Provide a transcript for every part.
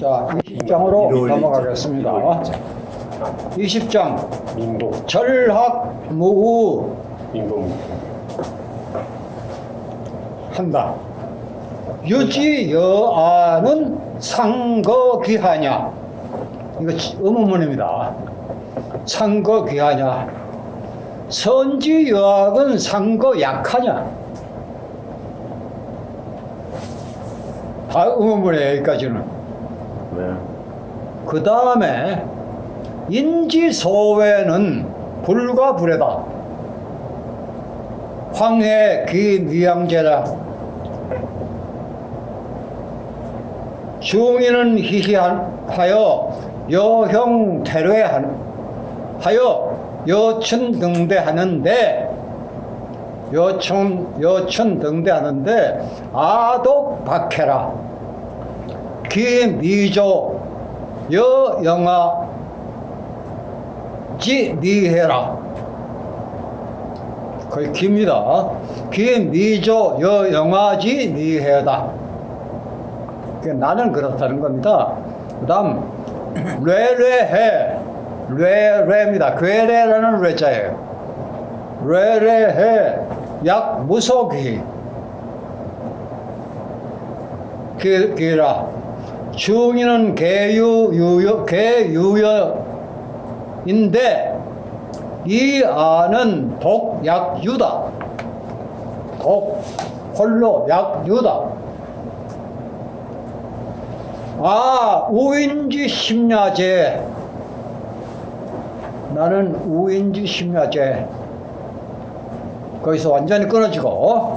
자, 20장으로 넘어가겠습니다. 20장 민복, 절학 무우 민복, 한다. 유지여아는 상거귀하냐? 이거 의문문입니다. 상거귀하냐? 선지여학은 상거약하냐? 다 의문문이에요, 여기까지는. 네. 그 다음에 인지소외는 불과 불에다. 황해 귀미양제라. 중인은 희희하여 여형 태례하여 여춘 등대하는데 여춘 여춘 등대하는데 아독 박해라 기미조 여영아 지니해라. 거의 깁니다. 기미조 여영아 지 니해다 나는 그렇다는 겁니다. 그 다음 뢰뢰해. 뢰뢰입니다. 괴뢰라는 뢰자예요. 뢰뢰해. 약 무속이. 기- 기라 중이는 개유 유여 개유여인데 이 안은 독약유다. 독 홀로 약유다. 아 우인지 심야제. 나는 우인지 심야제. 거기서 완전히 끊어지고.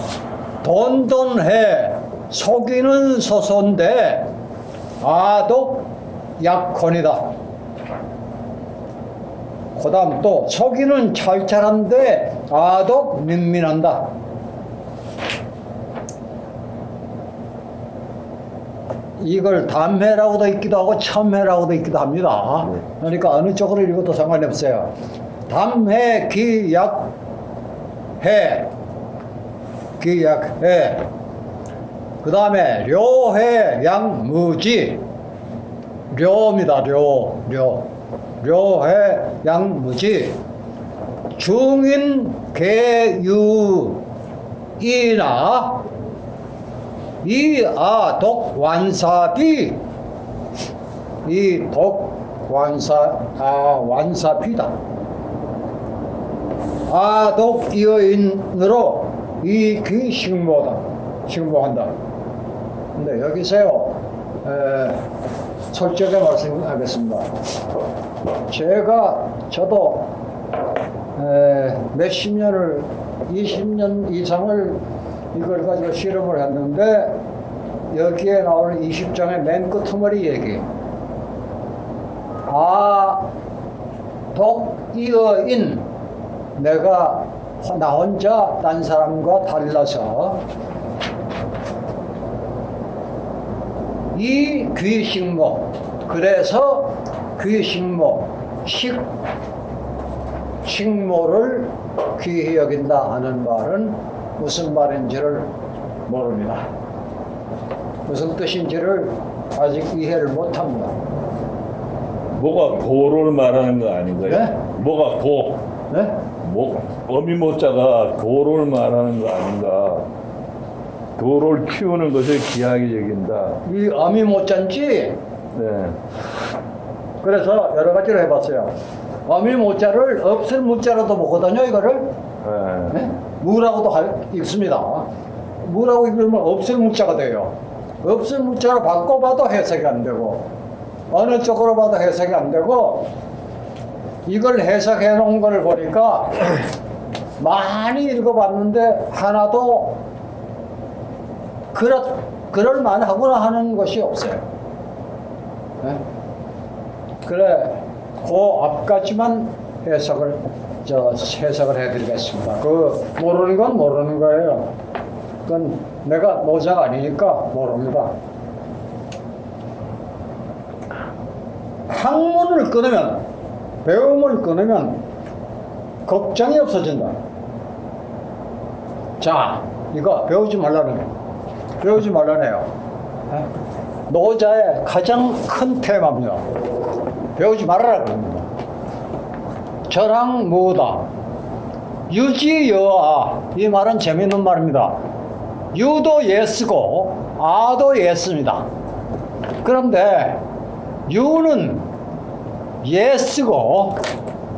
돈돈해. 속이는 소소인데 아독 약혼이다. 그 다음 또 속이는 찰찰한데 아독 민민한다. 이걸 담해라고도 있기도 하고 첨해라고도 있기도 합니다. 그러니까 어느 쪽으로 읽어도 상관이 없어요. 담해 기약해 기약해 그 다음에 료해 양무지 료입니다. 료, 료 료해 양무지. 중인 개유이나 이아 독 완사비. 이 독 완사 아 완사비다. 아독 이어인으로 이 귀식모다. 식모한다. 근데 여기서요 에, 솔직하게 말씀하겠습니다. 제가 저도 에, 몇십 년을 20년 이상을 이걸 가지고 실험을 했는데 여기에 나오는 20장의 맨 끝머리 얘기. 아, 독이어인 내가 나 혼자 딴 사람과 달라서 이 귀식모 그래서 귀식모 식 식모를 귀히 여긴다 하는 말은 무슨 말인지를 모릅니다. 무슨 뜻인지를 아직 이해를 못합니다. 뭐가 고를 말하는 거 아닌가요? 네? 뭐가 고? 네? 뭐 어미모자가 고를 말하는 거 아닌가? 도를 키우는 것을 귀하게 여긴다. 이 어미 못잔지 네. 그래서 여러 가지로 해봤어요. 어미 모자를 없을 모자라도 보거든요, 이거를. 네. 네? 무라고도 할- 읽습니다. 무라고 읽으면 없을 무자가 돼요. 없을 무자로 바꿔봐도 해석이 안 되고, 어느 쪽으로 봐도 해석이 안 되고, 이걸 해석해 놓은 걸 보니까 많이 읽어봤는데 하나도 그렇, 그럴 만하구나 하는 것이 없어요. 네? 그래, 그 앞까지만 해석을, 저, 해석을 해드리겠습니다. 그, 모르는 건 모르는 거예요. 그건 내가 노자가 아니니까 모릅니다. 학문을 끊으면, 배움을 끊으면, 걱정이 없어진다. 자, 이거 배우지 말라는, 배우지 말라네요. 예? 노자의 가장 큰 테마입니다. 배우지 말아라 그럽니다. 저랑 무다. 유지여아. 이 말은 재밌는 말입니다. 유도 예스고 아도 예스입니다. 그런데 유는 예스고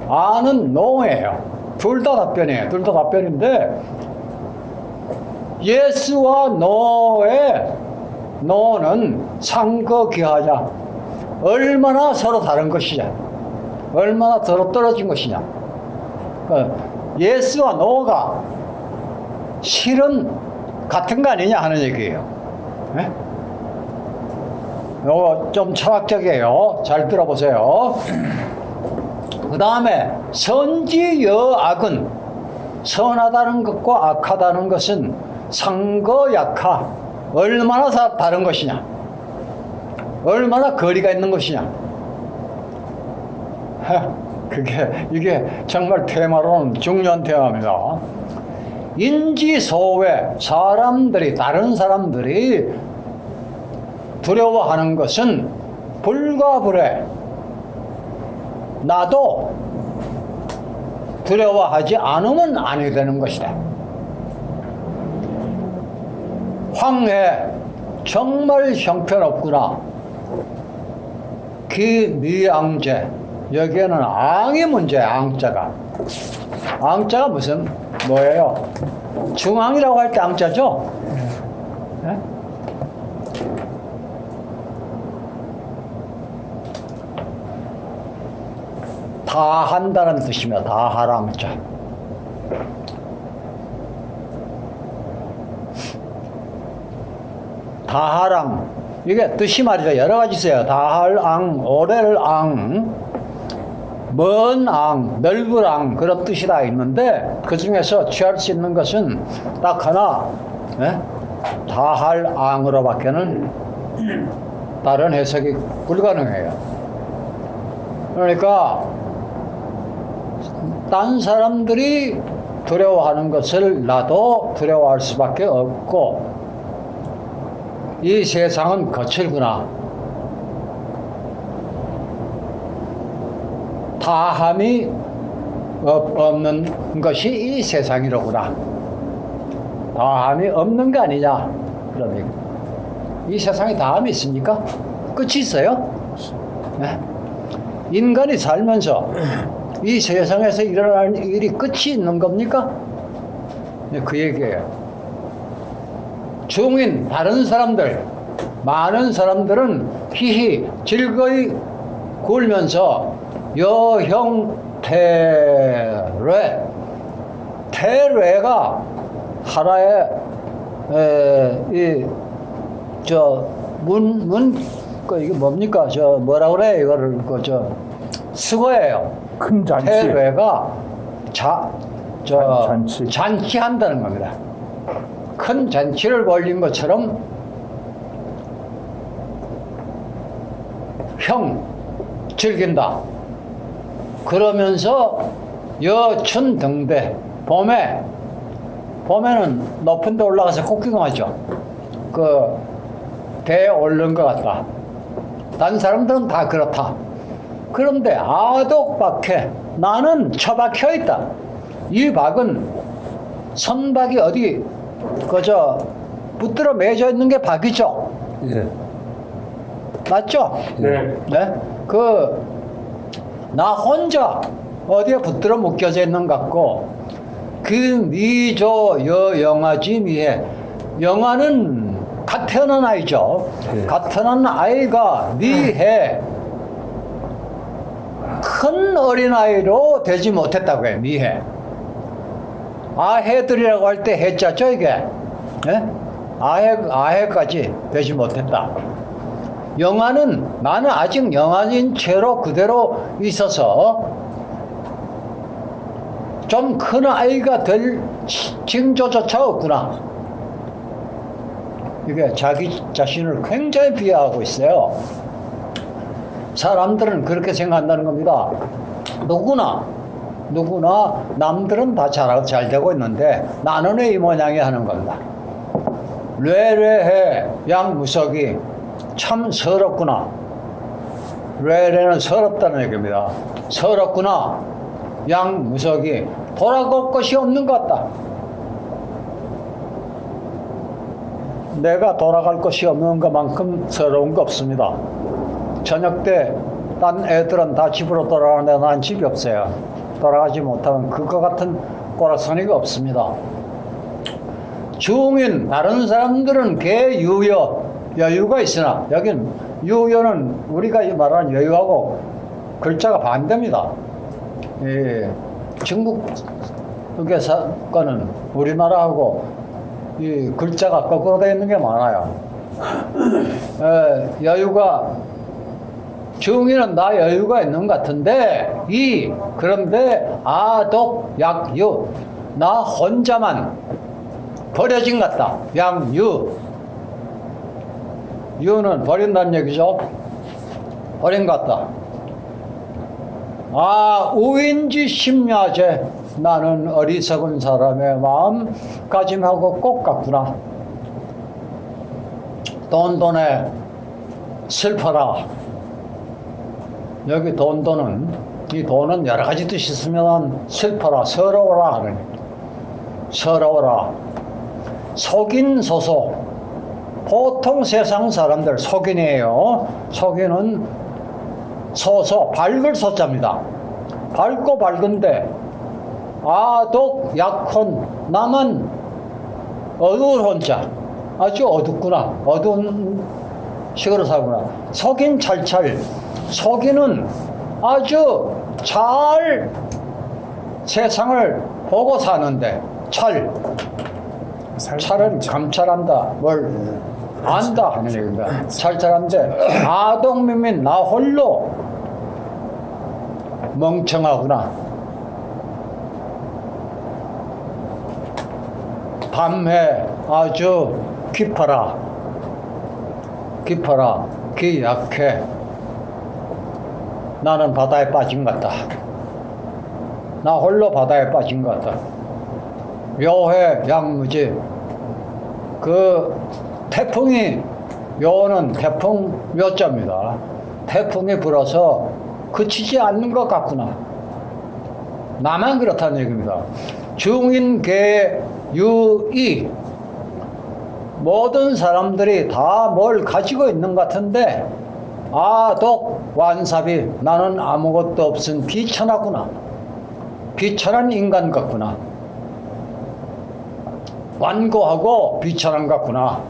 아는 노예요. 둘 다 답변이에요. 둘 다 답변인데 예스와 노의 노는 상거기하자. 얼마나 서로 다른 것이냐. 얼마나 서로 떨어진 것이냐. 그 예스와 노가 실은 같은 거 아니냐 하는 얘기예요. 예? 요거 좀 철학적이에요. 잘 들어보세요. 그 다음에 선지여악은 선하다는 것과 악하다는 것은 상거약하 얼마나 사- 다른 것이냐? 얼마나 거리가 있는 것이냐? 하, 그게 이게 정말 테마로는 중요한 테마입니다. 인지소외 사람들이 다른 사람들이 두려워하는 것은 불과불해 나도 두려워하지 않으면 아니 되는 것이다. 황해 정말 형편없구나. 기미앙제 여기에는 앙이 문제야 앙자가. 앙자가 무슨 뭐예요? 중앙이라고 할 때 앙자죠? 예? 다 한다는 뜻이며 다 하라는 자. 다하랑. 이게 뜻이 말이죠 여러 가지 있어요. 다할앙 오렐앙 먼앙 넓을앙 그런 뜻이 다 있는데 그 중에서 취할 수 있는 것은 딱 하나 예? 다할앙으로밖에는 다른 해석이 불가능해요. 그러니까 딴 사람들이 두려워하는 것을 나도 두려워할 수밖에 없고 이 세상은 거칠구나. 다함이 없- 없는 것이 이 세상이로구나. 다함이 없는 거 아니냐. 얘기. 이 세상에 다함이 있습니까? 끝이 있어요? 네. 인간이 살면서 이 세상에서 일어나는 일이 끝이 있는 겁니까? 네, 그 얘기예요. 중인 다른 사람들 많은 사람들은 희희 즐거이 굴면서 여형 태뢰 태뢰가 하나의 이 저 문문 이게 뭡니까 저 뭐라 그래 이거를 그저 수거예요. 큰 잔치. 태뢰가 자, 저 잔치. 잔치한다는 겁니다. 큰 잔치를 벌린 것처럼 형 즐긴다. 그러면서 여춘 등대 봄에 봄에는 높은 데 올라가서 꽃구경하죠. 그 대에 오른 것 같다. 다른 사람들은 다 그렇다. 그런데 아독박해 나는 처박혀 있다. 이 박은 선박이 어디 그저 붙들어 매져 있는 게 박이죠. 예. 맞죠? 네. 네? 그, 나 혼자 어디에 붙들어 묶여져 있는 것 같고, 그 미조 여 영아지 미에, 영아는 갓 태어난 아이죠. 네. 갓 태어난 아이가 미해, 큰 어린아이로 되지 못했다고 해, 미해. 아해들이라고 할 때 해자죠, 이게. 예? 아해, 아해까지 되지 못했다. 영아는 나는 아직 영아인 채로 그대로 있어서 좀 큰 아이가 될 징조조차 없구나. 이게 자기 자신을 굉장히 비하하고 있어요. 사람들은 그렇게 생각한다는 겁니다. 누구나, 누구나 남들은 다 잘, 잘 되고 있는데 나는 왜 이 모양이 하는 겁니다. 뇌뇌해 양무석이 참 서럽구나. 레레는 서럽다는 얘기입니다. 서럽구나. 양무석이 돌아갈 것이 없는 것 같다. 내가 돌아갈 것이 없는 것만큼 서러운 거 없습니다. 저녁 때 딴 애들은 다 집으로 돌아가는데 난 집이 없어요. 돌아가지 못하면 그거 같은 꼬라서니가 없습니다. 중인 다른 사람들은 개 유여 여유가 있으나 여긴 유여는 우리가 말하는 여유하고 글자가 반대입니다. 예, 중국에서 거는 우리나라하고 이 글자가 거꾸로 되어 있는 게 많아요. 예, 여유가 중이는 나 여유가 있는 것 같은데 이 그런데 아독 약유 나 혼자만 버려진 것 같다. 양유 유는 버린다는 얘기죠. 버린 것 같다. 아 우인지 심야제 나는 어리석은 사람의 마음 가짐하고 꼭 같구나. 돈돈에 슬퍼라. 여기 돈돈은 이 돈은 여러 가지 뜻이 있으면 슬퍼라, 서러워라 하는 서러워라. 속인 소소. 보통 세상 사람들 속인이에요. 속인은 소소, 밝을 소자입니다. 밝고 밝은데 아독 약혼 나만 어두운 혼자 아주 어둡구나 어두운 식으로 살구나 속인 찰찰 속이는 아주 잘 세상을 보고 사는데 찰 찰은 감찰한다 뭘 안다 하는 얘기입니다. 찰찰한데 아동민민 나 홀로 멍청하구나 밤해 아주 깊어라 깊어라 귀 약해 나는 바다에 빠진 것 같다. 나 홀로 바다에 빠진 것 같다. 묘해 양무지. 그 태풍이 묘는 태풍 묘자입니다. 태풍이 불어서 그치지 않는 것 같구나. 나만 그렇다는 얘기입니다. 중인계 유이. 모든 사람들이 다 뭘 가지고 있는 것 같은데 아독 완삽이 나는 아무것도 없은 비천하구나. 비천한 인간 같구나. 완고하고 것 같구나.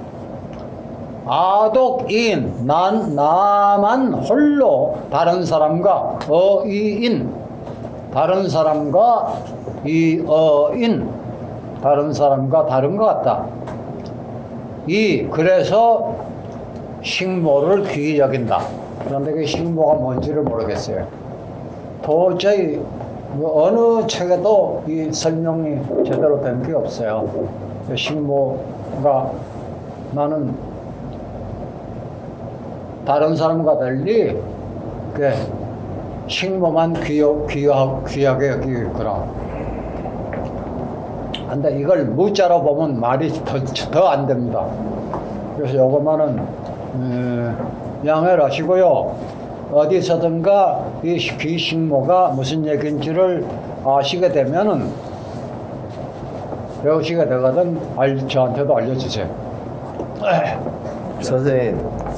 아독인 난 나만 홀로 다른 사람과 어이인 다른 사람과 이 어인 다른 사람과 다른 것 같다. 이 그래서 식모를 귀히 여긴다. 그런데 그 식모가 뭔지를 모르겠어요. 도저히 뭐 어느 책에도 이 설명이 제대로 된 게 없어요. 그 식모가 나는 다른 사람과 달리 그 식모만 귀여, 귀여, 귀하게 여기구나. 근데 이걸 무자로 보면 말이 더 안 됩니다. 그래서 요것만은 음, 양해를 하시고요. 어디서든가 이 귀식모가 무슨 얘기인지를 아시게 되면은 배우시게 되거든 알, 저한테도 알려주세요. 선생님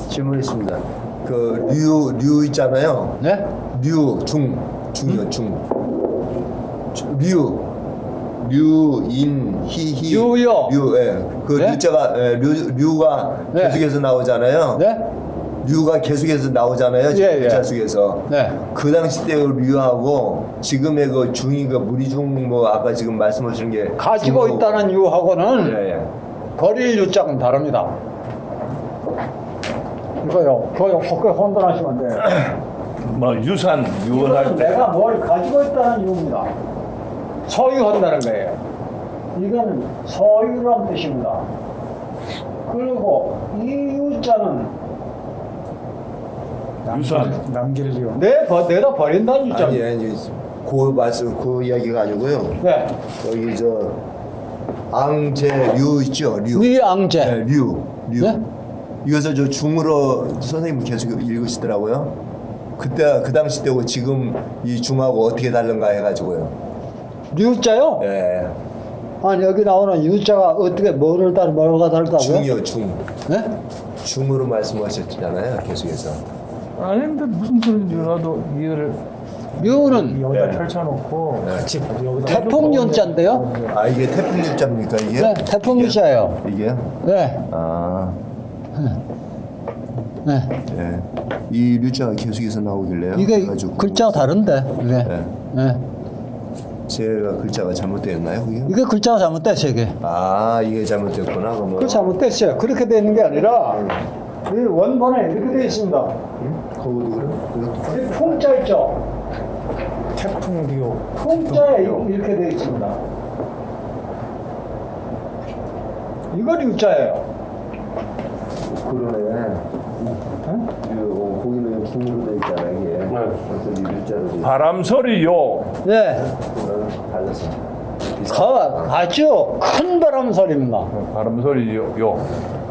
질문 있습니다. 그 류 류 있잖아요. 네? 류 중 중이요 중. 류 류인 희희 류요. 류 예. 그 네? 류자가 예, 류 류가 네. 계속해서 나오잖아요. 네? 류가 계속해서 나오잖아요. 예, 예. 글자 속에서. 네. 그 당시 때의 류하고 지금의 그 중이 그 무리중 뭐 아까 지금 말씀하신 게 가지고 중하고- 있다는 유하고는 예, 예. 버릴 유자는 다릅니다. 이거요. 그거 혼돈하시면 안 돼요. 뭐 유산 이거는 유언할 때 내가 뭘 가지고 있다는 이유입니다. 소유한다는 거예요. 이거는 소유란 뜻입니다. 그리고 이 유자는 유산 남길리요. 내, 버- 내가 버린다는 아니 유자입니다. 아니 그 말씀 그 이야기가 아니고요. 네. 여기 저 앙제류 있죠 류. 위앙제. 네, 류. 류. 네? 이것을 저 중으로 선생님 계속 읽으시더라고요. 그때 그 당시 때고 지금 이 중하고 어떻게 다른가 해가지고요. 유자요? 예, 아니 여기 나오는 유자가 어떻게 뭐를 다르 뭐가 다르다고요? 중이요 중. 네? 중으로 말씀하셨잖아요. 계속해서. 아닌데 무슨 소리인지 나도 이해를 유는 여기다 네. 펼쳐놓고 같이 여기다 태풍 윤자인데요? 아 이게 태풍 입자입니까 이게? 네, 태풍 유자예요. 이게요? 네, 아, 네. 예. 이 류자가 계속해서 나오길래요. 이게 그래가지고 글자가 다른데. 이게. 네. 네. 제가 글자가 잘못되었나요, 그게? 이게 글자가 잘못됐어요, 이게. 아, 이게 잘못됐구나. 그러면. 그 잘못됐어요. 그렇게 되어 있는 게 아니라 이 원본에 이렇게 되어 있습니다. 거기도 그래? 이 풍자 있죠? 태풍기호 풍자에 이렇게 되어 있습니다. 이건 유자예요. 그러네. 그, 거기는 중으로 돼 있잖아, 이게. 그래서 이 류자로 돼 바람 소리요. 네. 거, 아주 큰 바람 소리입니다. 바람 소리요. 요.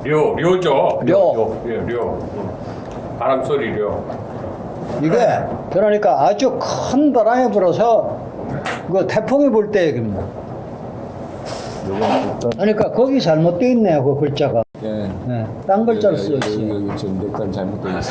료, 료죠. 료. 예, 료. 바람 소리 료. 이게 그러니까 아주 큰 바람이 불어서 그 태풍이 불 때 얘기입니다. 그러니까 거기 잘못되어 있네요, 그 글자가. 예. 네, 딴 글자를 쓰여 있어요. 여기 지금 잘못되어 있어요.